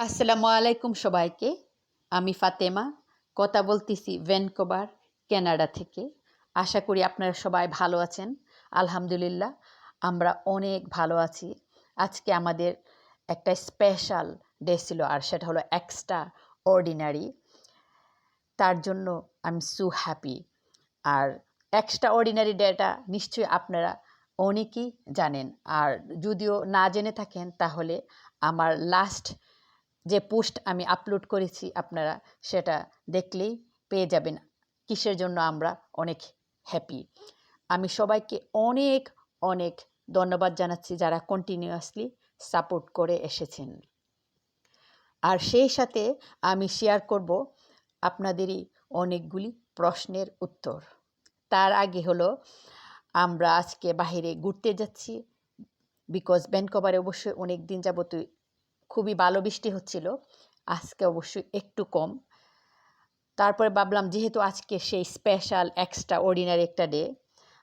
আসসালামু আলাইকুম সবাইকে। আমি ফাতেমা। কথা বলতেছি ভ্যানকোভার কানাডা থেকে। আশা করি আপনারা সবাই ভালো আছেন। আলহামদুলিল্লাহ, আমরা অনেক ভালো আছি। আজকে আমাদের একটা স্পেশাল ডে ছিল আর সেটা হলো এক্সট্রা অর্ডিনারি তার জন্য আই এম সু হ্যাপি আর এক্সট্রা অর্ডিনারি ডেটা নিশ্চয়ই আপনারা অনেকেই জানেন। আর যদিও না জেনে থাকেন, তাহলে আমার লাস্ট যে পোস্ট আমি আপলোড করেছি আপনারা সেটা দেখলেই পেয়ে যাবেন। কিসের জন্য আমরা অনেক হ্যাপি আমি সবাইকে অনেক অনেক ধন্যবাদ জানাচ্ছি যারা কন্টিনিউয়াসলি সাপোর্ট করে এসেছেন। আর সেই সাথে আমি শেয়ার করব আপনাদেরই অনেকগুলি প্রশ্নের উত্তর। তার আগে হলো, আমরা আজকে বাহিরে ঘুরতে যাচ্ছি বিকজ ব্যানকভারে অবশ্যই অনেক দিন যাবত খুবই ভালো বৃষ্টি হচ্ছিল। আজকে অবশ্যই একটু কম। তারপরে ভাবলাম যেহেতু আজকে সেই স্পেশাল এক্সট্রা অর্ডিনারি একটা ডে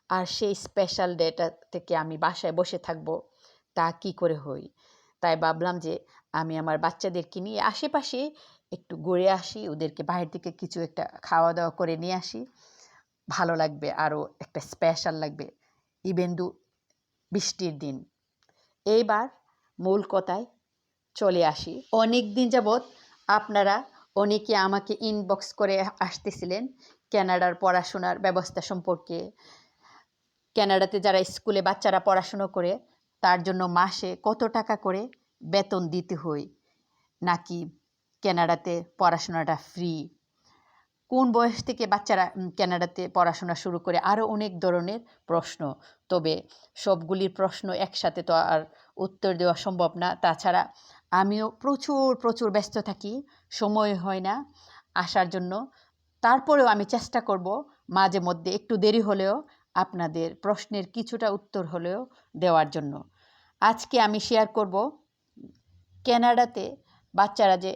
আর সেই স্পেশাল ডেটা থেকে আমি বাসায় বসে থাকব, তা কি করে হই? তাই ভাবলাম যে আমি আমার বাচ্চাদেরকে নিয়ে আশেপাশে একটু ঘুরে আসি, ওদেরকে বাইরে থেকে কিছু একটা খাওয়া দাওয়া করে নিয়ে আসি। ভালো লাগবে, আরও একটা স্পেশাল লাগবে ইভেন্দু বৃষ্টির দিন। এইবার মূল কথায় চলে আসি। অনেক দিন যাবৎ আপনারা অনেকে আমাকে ইনবক্স করে আসতেছিলেন ক্যানাডার পড়াশোনার ব্যবস্থা সম্পর্কে। ক্যানাডাতে যারা স্কুলে বাচ্চারা পড়াশুনো করে, তার জন্য মাসে কত টাকা করে বেতন দিতে হয়? নাকি ক্যানাডাতে পড়াশোনাটা ফ্রি কোন বয়স থেকে বাচ্চারা ক্যানাডাতে পড়াশোনা শুরু করে? আরও অনেক ধরনের প্রশ্ন। তবে সবগুলির প্রশ্ন একসাথে তো আর উত্তর দেওয়া সম্ভব না। তাছাড়া আমিও প্রচুর প্রচুর ব্যস্ত থাকি, সময় হয় না আসার জন্য। তারপরেও আমি চেষ্টা করব মাঝে মধ্যে একটু দেরি হলেও আপনাদের প্রশ্নের কিছুটা উত্তর হলেও দেওয়ার জন্য। আজকে আমি শেয়ার করব ক্যানাডাতে বাচ্চারা যে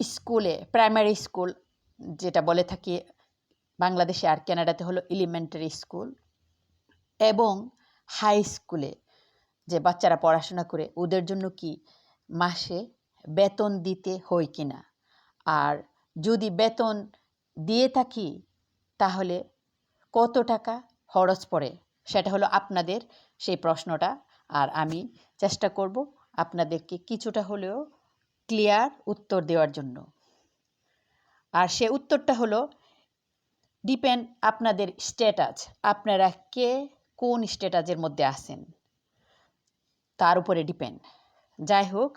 স্কুলে প্রাইমারি স্কুল যেটা বলে থাকি বাংলাদেশে আর ক্যানাডাতে হলো এলিমেন্টারি স্কুল এবং হাই স্কুলে যে বাচ্চারা পড়াশোনা করে ওদের জন্য কি মাসে বেতন দিতে হয় কি না? আর যদি বেতন দিয়ে থাকি, তাহলে কত টাকা খরচ পড়ে? সেটা হলো আপনাদের সেই প্রশ্নটা। আর আমি চেষ্টা করব আপনাদেরকে কিছুটা হলেও ক্লিয়ার উত্তর দেওয়ার জন্য। আর সে উত্তরটা হলো, ডিপেন্ড আপনাদের স্ট্যাটাস। আপনারা কে কোন স্ট্যাটাসের মধ্যে আছেন? তার উপরে ডিপেন্ড। যাই হোক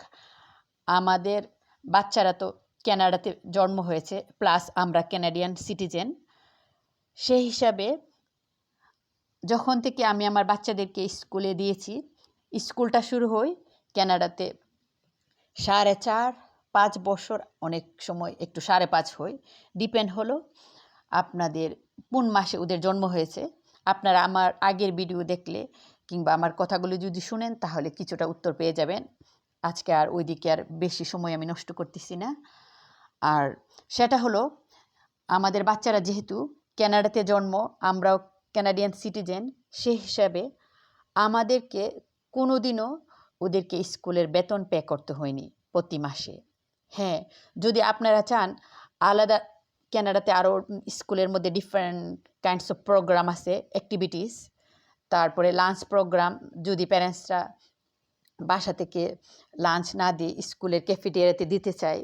আমাদের বাচ্চারা তো ক্যানাডাতে জন্ম হয়েছে, প্লাস আমরা ক্যানাডিয়ান সিটিজেন সেই হিসাবে যখন থেকে আমি আমার বাচ্চাদেরকে স্কুলে দিয়েছি, স্কুলটা শুরু হয় ক্যানাডাতে সাড়ে চার, পাঁচ বছর, অনেক সময় একটু সাড়ে পাঁচ হয়। ডিপেন্ড হলো আপনাদের কোন মাসে ওদের জন্ম হয়েছে। আপনারা আমার আগের ভিডিও দেখলে কিংবা আমার কথাগুলো যদি শুনেন, তাহলে কিছুটা উত্তর পেয়ে যাবেন। আজকে আর ওইদিকে আর বেশি সময় আমি নষ্ট করতেছি না। আর সেটা হলো, আমাদের বাচ্চারা যেহেতু ক্যানাডাতে জন্ম, আমরাও ক্যানাডিয়ান সিটিজেন সে হিসাবে আমাদেরকে কোনো দিনও ওদেরকে স্কুলের বেতন পে করতে হয়নি প্রতি মাসে। হ্যাঁ যদি আপনারা চান, আলাদা ক্যানাডাতে আরও স্কুলের মধ্যে ডিফারেন্ট কাইন্ডস অফ প্রোগ্রাম আছে অ্যাক্টিভিটিস তারপরে লাঞ্চ প্রোগ্রাম যদি প্যারেন্টসরা বাসা থেকে লাঞ্চ না দিয়ে স্কুলের ক্যাফেটেরিয়াতে দিতে চাই।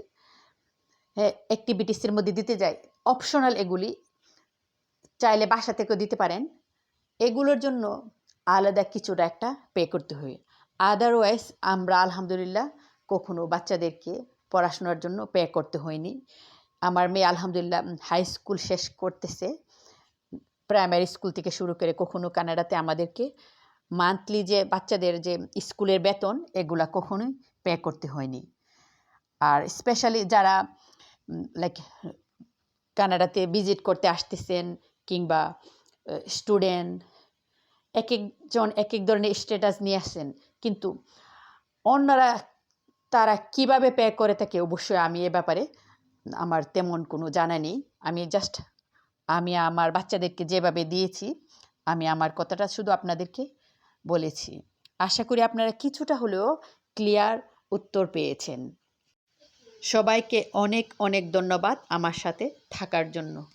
হ্যাঁ অ্যাক্টিভিটিসের মধ্যে দিতে যায় অপশনাল এগুলি চাইলে বাসা থেকেও দিতে পারেন। এগুলোর জন্য আলাদা কিছুটা একটা পে করতে হয় আদারওয়াইজ আমরা আলহামদুলিল্লাহ কখনো বাচ্চাদেরকে পড়াশোনার জন্য পে করতে হয়নি। আমার মেয়ে আলহামদুলিল্লাহ হাই স্কুল শেষ করতেছে। প্রাইমারি স্কুল থেকে শুরু করে কখনো কানাডাতে আমাদেরকে মান্থলি যে বাচ্চাদের যে স্কুলের বেতন, এগুলা কখনোই পে করতে হয়নি। আর স্পেশালি যারা লাইক কানাডাতে ভিজিট করতে আসতেছেন কিংবা স্টুডেন্ট এক একজন এক এক ধরনের স্ট্যাটাস নিয়ে আসেন কিন্তু অন্যরা তারা কীভাবে পে করে থাকে অবশ্যই আমি এ ব্যাপারে আমার তেমন কোনো জানা নেই। আমি জাস্ট আমি আমার বাচ্চাদেরকে যেভাবে দিয়েছি, আমি আমার কথাটা শুধু আপনাদেরকে বলেছি। আশা করি আপনারা কিছুটা হলেও ক্লিয়ার উত্তর পেয়েছেন। সবাইকে অনেক অনেক ধন্যবাদ আমার সাথে থাকার জন্য।